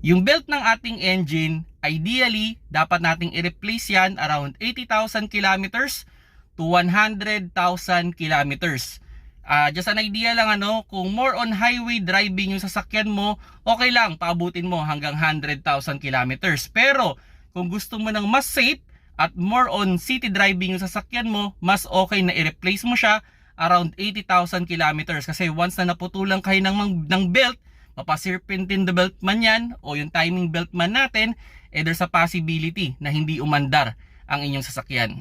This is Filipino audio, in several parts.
Yung belt ng ating engine, ideally, dapat nating i-replace yan around 80,000 kilometers to 100,000 kilometers. Ah, just an idea lang ano, kung more on highway driving yung sasakyan mo, okay lang, paabutin mo hanggang 100,000 kilometers. Pero, kung gusto mo ng mas safe at more on city driving yung sasakyan mo, mas okay na i-replace mo siya around 80,000 kilometers. Kasi once na naputulan kayo ng, ng belt, mapasirpintin the belt man yan o yung timing belt man natin, eh there's a possibility na hindi umandar ang inyong sasakyan.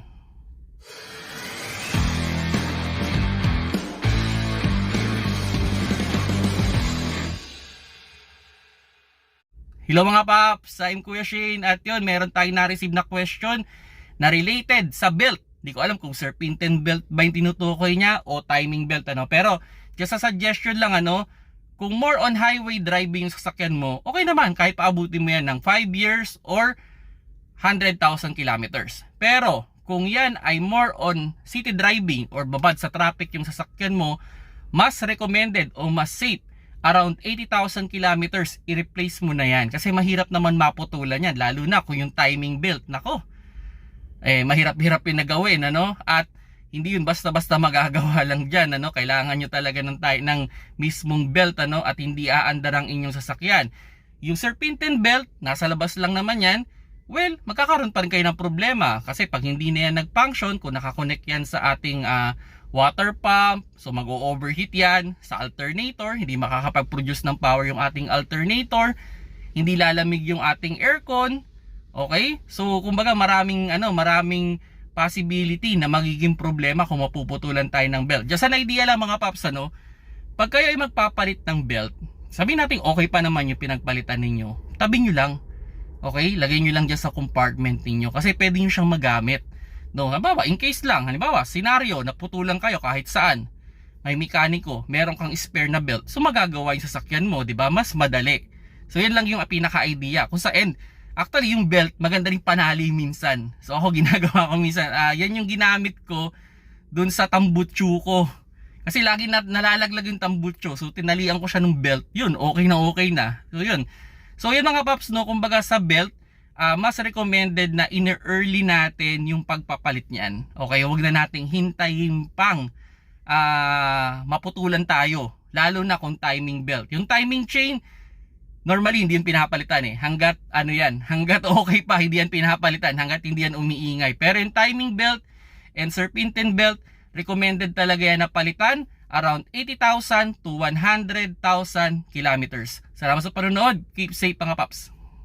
Hello mga paps, I'm Kuya Shane at yun, meron tayong na-receive na question na related sa belt. Hindi ko alam kung serpentine belt ba yung tinutukoy niya o timing belt ano. Pero just a suggestion lang ano, kung more on highway driving yung sasakyan mo, okay naman kahit paabutin mo yan ng 5 years or 100,000 kilometers. Pero kung yan ay more on city driving or babad sa traffic yung sasakyan mo, mas recommended o mas safe around 80,000 kilometers, i-replace mo na yan. Kasi mahirap naman maputulan yan, lalo na kung yung timing belt, nako, eh, mahirap-hirap yung nagawin, ano? At hindi yun basta-basta magagawa lang dyan, ano? Kailangan nyo talaga ng, tay- ng mismong belt, ano? At hindi aandar ang inyong sasakyan. Yung serpentine belt, nasa labas lang naman yan, well, magkakaroon pa rin kayo ng problema. Kasi pag hindi na yan nag-function, kung nakakonect yan sa ating ah, water pump, so mag-overheat yan sa alternator, hindi makakapag-produce ng power yung ating alternator, hindi lalamig yung ating aircon, okay? So, kumbaga maraming, ano, maraming possibility na magiging problema kung mapuputulan tayo ng belt. Just an idea lang mga paps, ano, pag kayo ay magpapalit ng belt, sabihin natin okay pa naman yung pinagpalitan ninyo, tabi nyo lang, okay? Lagay nyo lang dyan sa compartment ninyo kasi pwede nyo siyang magamit. No, halimbawa, in case lang, halimbawa, senaryo, naputulan kayo kahit saan. May mekaniko, meron kang spare na belt. So magagawa yung sasakyan mo, 'di ba? Mas madali. So yan lang yung pinaka-idea. Kung sa end, actually yung belt maganda rin panali minsan. So ako ginagawa ko minsan, ah yan yung ginamit ko dun sa tambutsu ko. Kasi lagi na, nalalaglag yung tambutso. So tinalian ko siya ng belt. Yun, okay na okay na. So yun. So yun mga paps, no, kumbaga sa belt, ah, mas recommended na in-early natin yung pagpapalit niyan. Okay, wag na nating hintayin pang ah, maputulan tayo. Lalo na kung timing belt. Yung timing chain, normally hindi yan pinapalitan eh. Hanggat ano yan, hanggat okay pa hindi yan pinapalitan, hanggat hindi yan umiingay. Pero yung timing belt and serpentine belt, recommended talaga yan na palitan around 80,000 to 100,000 kilometers. Salamat sa panonood. Keep safe mga paps.